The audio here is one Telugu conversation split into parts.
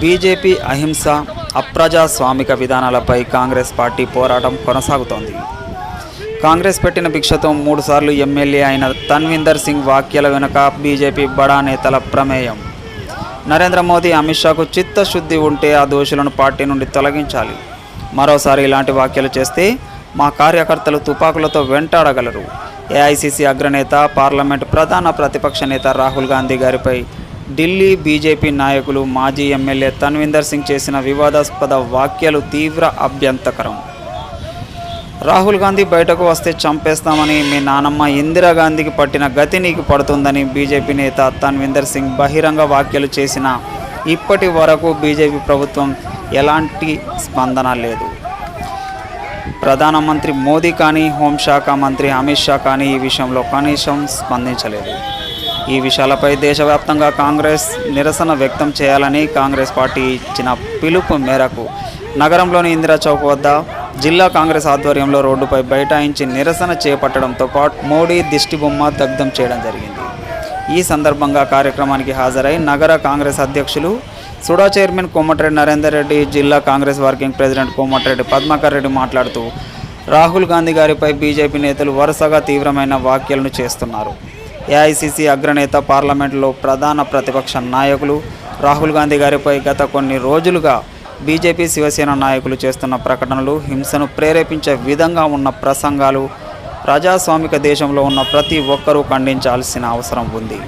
బీజేపీ అహింస అప్రజాస్వామిక విధానాలపై కాంగ్రెస్ పార్టీ పోరాటం కొనసాగుతోంది. కాంగ్రెస్ పెట్టిన భిక్షతో మూడుసార్లు ఎమ్మెల్యే అయిన తన్వీందర్ సింగ్ వ్యాఖ్యల వెనుక బీజేపీ బడా నేతల ప్రమేయం. నరేంద్ర మోదీ అమిత్ షాకు చిత్తశుద్ధి ఉంటే ఆ దోషులను పార్టీ నుండి తొలగించాలి. మరోసారి ఇలాంటి వ్యాఖ్యలు చేస్తే మా కార్యకర్తలు తుపాకులతో వెంటాడగలరు. ఏఐసిసి అగ్రనేత పార్లమెంట్ ప్రధాన ప్రతిపక్ష నేత రాహుల్ గాంధీ గారిపై ఢిల్లీ బీజేపీ నాయకులు మాజీ ఎమ్మెల్యే తన్విందర్ సింగ్ చేసిన వివాదాస్పద వ్యాఖ్యలు తీవ్ర అభ్యంతకరం రాహుల్ గాంధీ బయటకు వస్తే చంపేస్తామని మీ నానమ్మ ఇందిరాగాంధీకి పట్టిన గతి నీకు పడుతుందని బీజేపీ నేత తన్విందర్ సింగ్ బహిరంగ వ్యాఖ్యలు చేసిన ఇప్పటి వరకు బీజేపీ ప్రభుత్వం ఎలాంటి స్పందన లేదు. ప్రధానమంత్రి మోదీ కానీ హోంశాఖ మంత్రి అమిత్ షా కానీ ఈ విషయంలో కనీసం స్పందించలేదు. ఈ విషయాలపై దేశవ్యాప్తంగా కాంగ్రెస్ నిరసన వ్యక్తం చేయాలని కాంగ్రెస్ పార్టీ ఇచ్చిన పిలుపు మేరకు నగరంలోని ఇందిరా చౌక్ వద్ద జిల్లా కాంగ్రెస్ ఆధ్వర్యంలో రోడ్డుపై బైఠాయించి నిరసన చేపట్టడంతో పాటు మోడీ దిష్టిబొమ్మ దగ్ధం చేయడం జరిగింది. ఈ సందర్భంగా కార్యక్రమానికి హాజరై నగర కాంగ్రెస్ అధ్యక్షులు సుడా చైర్మన్ కోమటిరెడ్డి నరేందర్ రెడ్డి జిల్లా Congress working president Komatireddy Padmakar Reddy మాట్లాడుతూ రాహుల్ గాంధీ గారిపై బీజేపీ నేతలు వరుసగా తీవ్రమైన వ్యాఖ్యలను చేస్తున్నారు. ఏఐసిసి అగ్రనేత పార్లమెంట్లో ప్రధాన ప్రతిపక్ష నాయకులు రాహుల్ గాంధీ గారిపై గత కొన్ని రోజులుగా బీజేపీ శివసేన నాయకులు చేస్తున్న ప్రకటనలు హింసను ప్రేరేపించే విధంగా ఉన్న ప్రసంగాలు ప్రజాస్వామిక దేశంలో ఉన్న ప్రతి ఒక్కరూ ఖండించాల్సిన అవసరం ఉంది.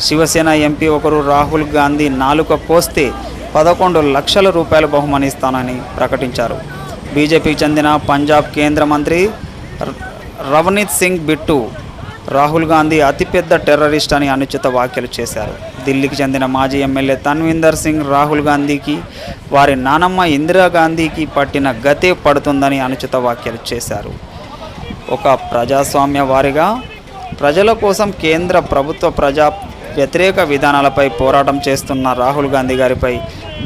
శివసేన ఎంపీ ఒకరు రాహుల్ గాంధీ నాలుక కోస్తే పదకొండు లక్షల రూపాయలు బహుమానిస్తానని ప్రకటించారు. బీజేపీకి చెందిన పంజాబ్ కేంద్ర మంత్రి రవనీత్ సింగ్ బిట్టు రాహుల్ గాంధీ అతిపెద్ద టెర్రరిస్ట్ అని అనుచిత వ్యాఖ్యలు చేశారు. ఢిల్లీకి చెందిన మాజీ ఎమ్మెల్యే తన్వీందర్ సింగ్ రాహుల్ గాంధీకి వారి నానమ్మ ఇందిరాగాంధీకి పట్టిన గతే పడుతుందని అనుచిత వ్యాఖ్యలు చేశారు. ఒక ప్రజాస్వామ్య వారిగా ప్రజల కోసం కేంద్ర ప్రభుత్వ ప్రజా వ్యతిరేక విధానాలపై పోరాటం చేస్తున్న రాహుల్ గాంధీ గారిపై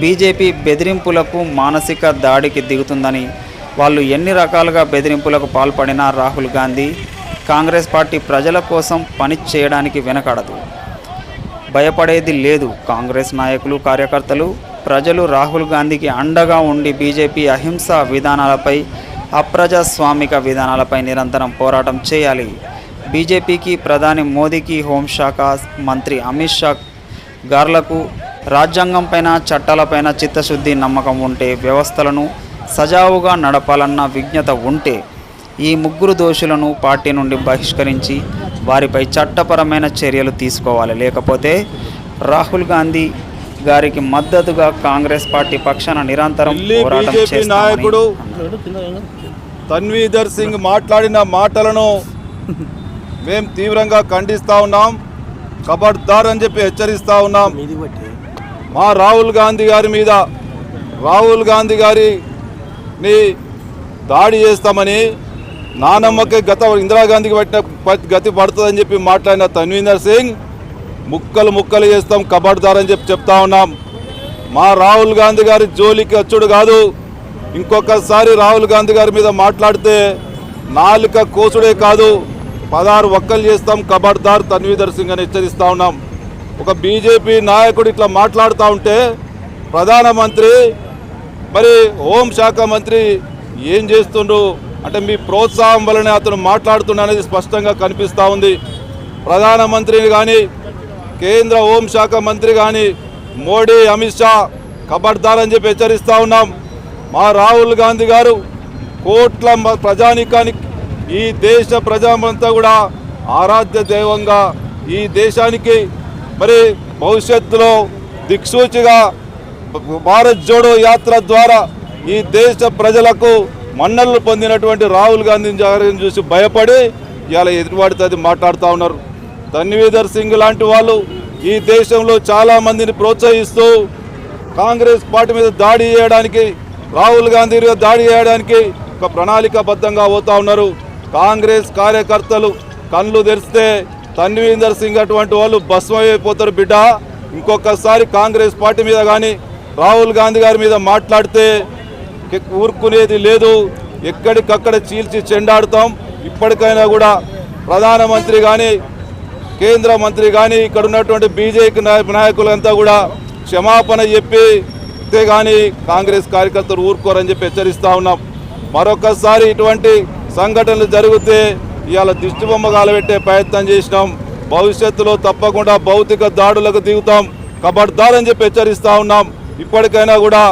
బీజేపీ బెదిరింపులకు మానసిక దాడికి దిగుతుందని వాళ్ళు ఎన్ని రకాలుగా బెదిరింపులకు పాల్పడినా రాహుల్ గాంధీ కాంగ్రెస్ పార్టీ ప్రజల కోసం పని చేయడానికి వెనకడదు. భయపడేది లేదు కాంగ్రెస్ నాయకులు కార్యకర్తలు. ప్రజలు రాహుల్ గాంధీకి అండగా ఉండి బీజేపీ అహింస విధానాలపై అప్రజాస్వామిక విధానాలపై నిరంతరం పోరాటం చేయాలి. బీజేపీకి ప్రధాని మోదీకి హోంశాఖ మంత్రి అమిత్ షా గార్లకు రాజ్యాంగం పైన చట్టాలపైన చిత్తశుద్ధి నమ్మకం ఉంటే వ్యవస్థలను సజావుగా నడపాలన్న విజ్ఞత ఉంటే ఈ ముగ్గురు దోషులను పార్టీ నుండి బహిష్కరించి వారిపై చట్టపరమైన చర్యలు తీసుకోవాలి లేకపోతే రాహుల్ గాంధీ గారికి మద్దతుగా కాంగ్రెస్ పార్టీ పక్షాన నిరంతరం బీజేపీ నాయకుడు. తన్వీదర్ సింగ్ మాట్లాడిన మాటలను మేము తీవ్రంగా ఖండిస్తా ఉన్నాం కబడ్దార్ అని చెప్పి హెచ్చరిస్తా ఉన్నాం మా రాహుల్ గాంధీ గారి మీద రాహుల్ గాంధీ గారిని దాడి చేస్తామని నానమ్మకే గత ఇందిరాగాంధీకి పట్టిన ప- గతి పడుతుందని చెప్పి మాట్లాడిన తన్వీందర్ సింగ్ ముక్కలు ముక్కలు చేస్తాం కబడ్దార్ అని చెప్పి చెప్తా ఉన్నాం. మా రాహుల్ గాంధీ గారి జోలికి వచ్చుడు కాదు. ఇంకొకసారి రాహుల్ గాంధీ గారి మీద మాట్లాడితే నాలుక కోసుడే కాదు. పదహారు ఒక్కలు చేస్తాం కబడ్దార్ తన్వీధర్ సింగ్ అని హెచ్చరిస్తా ఉన్నాం. ఒక బీజేపీ నాయకుడు ఇట్లా మాట్లాడుతూ ఉంటే ప్రధానమంత్రి మరి హోంశాఖ మంత్రి ఏం చేస్తుండ్రు? అంటే మీ ప్రోత్సాహం వలనే అతను మాట్లాడుతున్నా అనేది స్పష్టంగా కనిపిస్తూ ఉంది. ప్రధానమంత్రిని కానీ కేంద్ర హోంశాఖ మంత్రి కానీ మోడీ అమిత్ షా కబడ్దార్ అని చెప్పి హెచ్చరిస్తూ ఉన్నాం. మా రాహుల్ గాంధీ గారు కోట్ల ప్రజానికానికి ఈ దేశ ప్రజామంతా కూడా ఆరాధ్య దైవంగా ఈ దేశానికి మరి భవిష్యత్తులో దిక్సూచిగా భారత్ జోడో యాత్ర ద్వారా ఈ దేశ ప్రజలకు మన్నలు పొందినటువంటి రాహుల్ గాంధీ జాగ్రత్తను చూసి భయపడి ఇవాళ ఎదుటివాడితో అది మాట్లాడుతూ ఉన్నారు. తన్వీధర్ సింగ్ లాంటి వాళ్ళు ఈ దేశంలో చాలా మందిని ప్రోత్సహిస్తూ కాంగ్రెస్ పార్టీ మీద దాడి చేయడానికి రాహుల్ గాంధీ మీద దాడి చేయడానికి ఒక ప్రణాళికాబద్ధంగా పోతా ఉన్నారు. కాంగ్రెస్ కార్యకర్తలు కళ్ళు తెరిస్తే తన్వీందర్ సింగ్ అటువంటి వాళ్ళు భస్మైపోతారు బిడ్డ. ఇంకొకసారి కాంగ్రెస్ పార్టీ మీద కానీ రాహుల్ గాంధీ గారి మీద మాట్లాడితే ఊరుకునేది లేదు. ఎక్కడికక్కడ చీల్చి చెండాడుతాం. ఇప్పటికైనా కూడా ప్రధానమంత్రి కానీ కేంద్ర మంత్రి కానీ ఇక్కడ ఉన్నటువంటి బీజేపీ నాయకులంతా కూడా క్షమాపణ చెప్పి అంతే కానీ కాంగ్రెస్ కార్యకర్తలు ఊరుకోరని చెప్పి హెచ్చరిస్తూ ఉన్నాం. మరొకసారి ఇటువంటి సంఘటనలు జరిగితే ఇవాళ దిష్టిబొమ్మ కాలబెట్టే ప్రయత్నం చేసినాం. భవిష్యత్తులో తప్పకుండా భౌతిక దాడులకు దిగుతాం. కబడ్దారని చెప్పి హెచ్చరిస్తూ ఉన్నాం. ఇప్పటికైనా కూడా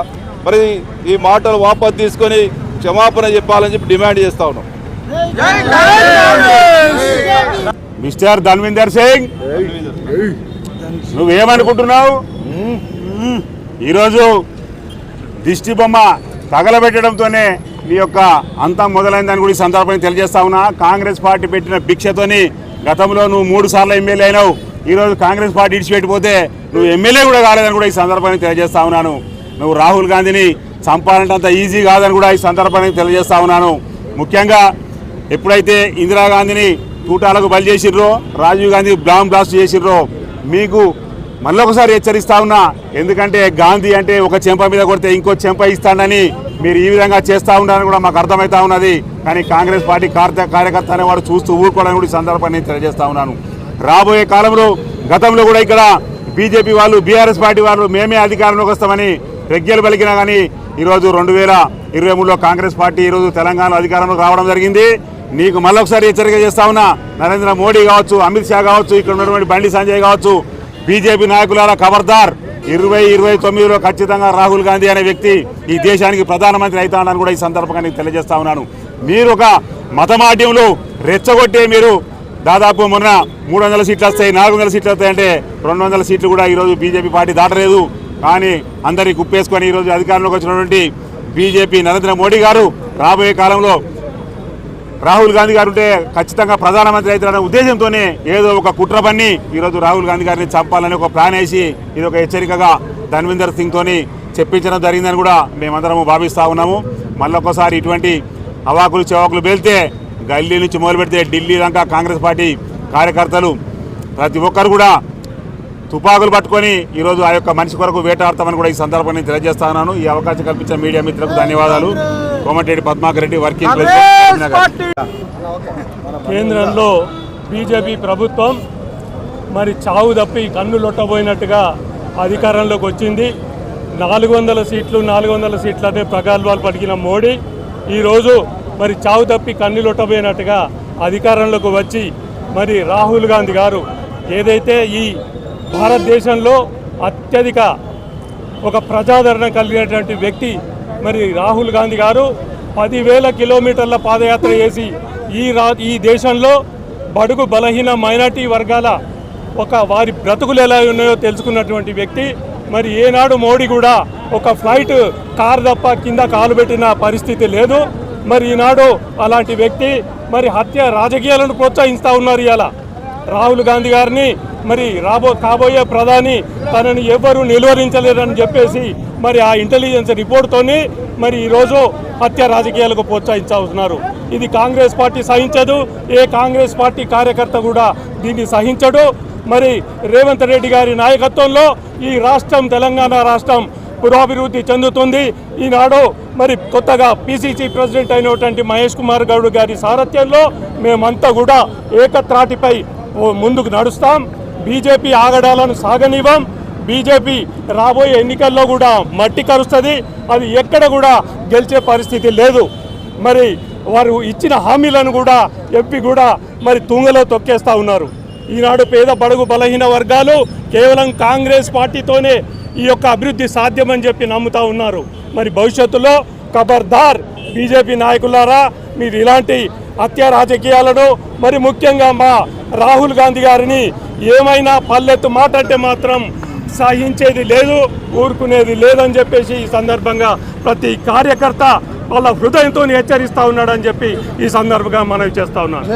మరి ఈ మాటలు వాపసు తీసుకొని క్షమాపణ చెప్పాలని చెప్పి డిమాండ్ చేస్తా ఉన్నాం. మిస్టర్ ధన్విందర్ సింగ్ నువ్వేమనుకుంటున్నావు? ఈరోజు దిష్టి బొమ్మ తగలబెట్టడంతోనే నీ యొక్క అంతం మొదలైందని కూడా ఈ సందర్భంగా తెలియజేస్తా ఉన్నా. కాంగ్రెస్ పార్టీ పెట్టిన భిక్షతోని గతంలో నువ్వు మూడు సార్లు ఎమ్మెల్యే అయినావు. ఈరోజు కాంగ్రెస్ పార్టీ ఇడిచిపెట్టిపోతే నువ్వు ఎమ్మెల్యే కూడా కాలేదని కూడా ఈ సందర్భంగా తెలియజేస్తా ఉన్నాను. నువ్వు రాహుల్ గాంధీని చంపాలంటే అంత ఈజీ కాదని కూడా ఈ సందర్భానికి తెలియజేస్తా ఉన్నాను. ముఖ్యంగా ఎప్పుడైతే ఇందిరాగాంధీని తూటాలకు బలి చేసిర్రో రాజీవ్ గాంధీ బ్లామ్ బ్లాస్ట్ చేసిర్రో మీకు మళ్ళొకసారి హెచ్చరిస్తా ఉన్నా ఎందుకంటే గాంధీ అంటే ఒక చెంప మీద కొడితే ఇంకో చెంప ఇస్తాడని మీరు ఈ విధంగా చేస్తూ ఉన్నారని కూడా మాకు అర్థమవుతా ఉన్నది. కానీ కాంగ్రెస్ పార్టీ కార్య కార్యకర్త అనేవాడు చూస్తూ ఊరుకోవడానికి కూడా ఈ సందర్భాన్ని తెలియజేస్తా ఉన్నాను. రాబోయే కాలంలో గతంలో కూడా ఇక్కడ బీజేపీ వాళ్ళు బీఆర్ఎస్ పార్టీ వాళ్ళు మేమే అధికారంలోకి వస్తామని ప్రజ్ఞలు పలికినా కానీ ఈరోజు రెండు వేల ఇరవై మూడులో కాంగ్రెస్ పార్టీ ఈరోజు తెలంగాణలో అధికారంలోకి రావడం జరిగింది. నీకు మళ్ళొకసారి హెచ్చరిక చేస్తా ఉన్నా నరేంద్ర మోడీ కావచ్చు అమిత్ షా కావచ్చు ఇక్కడ ఉన్నటువంటి బండి సంజయ్ కావచ్చు బీజేపీ నాయకులారా ఖబర్దార్ ఇరవై ఇరవై తొమ్మిదిలో ఖచ్చితంగా రాహుల్ గాంధీ అనే వ్యక్తి ఈ దేశానికి ప్రధానమంత్రి అవుతాడని కూడా ఈ సందర్భంగా నేను తెలియజేస్తా ఉన్నాను. మీరు ఒక మతమాడ్యంలో రెచ్చగొట్టే మీరు దాదాపు మొన్న మూడు వందల సీట్లు వస్తాయి నాలుగు వందల సీట్లు వస్తాయంటే రెండు వందల సీట్లు కూడా ఈరోజు బీజేపీ పార్టీ దాటలేదు. కానీ అందరినీ కుప్పేసుకొని ఈరోజు అధికారంలోకి వచ్చినటువంటి బీజేపీ నరేంద్ర మోడీ గారు రాబోయే కాలంలో రాహుల్ గాంధీ గారు ఉంటే ఖచ్చితంగా ప్రధానమంత్రి అవుతారనే ఉద్దేశంతోనే ఏదో ఒక కుట్ర పన్ని ఈరోజు రాహుల్ గాంధీ గారిని చంపాలని ఒక ప్లాన్ వేసి ఇది ఒక హెచ్చరికగా ధన్వీందర్ సింగ్తోని చెప్పించడం జరిగిందని కూడా మేమందరము భావిస్తూ ఉన్నాము. మళ్ళొకసారి ఇటువంటి అవాకులు చెవాకులు పేలితే గల్లీ నుంచి మొదలు పెడితే ఢిల్లీ దాకా కాంగ్రెస్ పార్టీ కార్యకర్తలు ప్రతి ఒక్కరు కూడా తుపాకులు పట్టుకొని ఈరోజు ఆ యొక్క మనిషి కొరకు వేటాడతామని కూడా ఈ సందర్భాన్ని తెలియజేస్తా ఉన్నాను. ఈ అవకాశం కల్పించిన మీడియా మిత్రులకు ధన్యవాదాలు. కోమటిరెడ్డి పద్మాకర్ రెడ్డి వర్కింగ్ ప్రెసిడెంట్ కేంద్రంలో బీజేపీ ప్రభుత్వం మరి చావు తప్పి కన్ను లొట్టబోయినట్టుగా అధికారంలోకి వచ్చింది. నాలుగు వందల సీట్లు నాలుగు వందల సీట్లు అనే ప్రగల్భాలు పలికిన మోడీ ఈరోజు మరి చావు తప్పి కన్ను లొట్టబోయినట్టుగా అధికారంలోకి వచ్చి మరి రాహుల్ గాంధీ గారు ఏదైతే ఈ భారతదేశంలో అత్యధిక ఒక ప్రజాదరణ కలిగినటువంటి వ్యక్తి మరి రాహుల్ గాంధీ గారు. పదివేల కిలోమీటర్ల పాదయాత్ర చేసి ఈ రా ఈ దేశంలో బడుగు బలహీన మైనార్టీ వర్గాల ఒక వారి బ్రతుకులు ఎలా ఉన్నాయో తెలుసుకున్నటువంటి వ్యక్తి. మరి ఏనాడు మోడీ కూడా ఒక ఫ్లైట్ కారు తప్ప కింద కాలు పెట్టిన పరిస్థితి లేదు. మరి ఈనాడు అలాంటి వ్యక్తి మరి హత్య రాజకీయాలను ప్రోత్సహిస్తూ ఉన్నారు ఇలా రాహుల్ గాంధీ గారిని మరి రాబో కాబోయే ప్రధాని తనని ఎవరు నిలువరించలేరని చెప్పేసి మరి ఆ ఇంటెలిజెన్స్ రిపోర్ట్తోని మరి ఈరోజు హత్య రాజకీయాలకు ప్రోత్సహించుతున్నారు ఇది కాంగ్రెస్ పార్టీ సహించదు ఏ కాంగ్రెస్ పార్టీ కార్యకర్త కూడా దీన్ని సహించడు. మరి రేవంత్ రెడ్డి గారి నాయకత్వంలో ఈ రాష్ట్రం తెలంగాణ రాష్ట్రం పురాభివృద్ధి చెందుతుంది. ఈనాడు మరి కొత్తగా పిసిసి ప్రెసిడెంట్ అయినటువంటి మహేష్ కుమార్ గౌడ్ గారి సారథ్యంలో మేమంతా కూడా ఏకత్రాటిపై ముందుకు నడుస్తాం. బీజేపీ ఆగడాలను సాగనివ్వం. బీజేపీ రాబోయే ఎన్నికల్లో కూడా మట్టి కరుస్తుంది. అది ఎక్కడ కూడా గెలిచే పరిస్థితి లేదు. మరి వారు ఇచ్చిన హామీలను కూడా ఎంపీ కూడా మరి తుంగలో తొక్కేస్తా ఉన్నారు. ఈనాడు పేద బడుగు బలహీన వర్గాలు కేవలం కాంగ్రెస్ పార్టీతోనే ఈ యొక్క అభివృద్ధి సాధ్యమని చెప్పి నమ్ముతా ఉన్నారు. మరి భవిష్యత్తులో ఖబర్దార్ బీజేపీ నాయకులారా మీరు ఇలాంటి హత్య రాజకీయాలను మరి ముఖ్యంగా మా రాహుల్ గాంధీ గారిని ఏమైనా పల్లెత్తు మాట్లాడితే మాత్రం సహించేది లేదు ఊరుకునేది లేదని చెప్పేసి ఈ సందర్భంగా ప్రతి కార్యకర్త వాళ్ళ హృదయంతో హెచ్చరిస్తా ఉన్నాడని చెప్పి ఈ సందర్భంగా మనవి చేస్తా ఉన్నాను.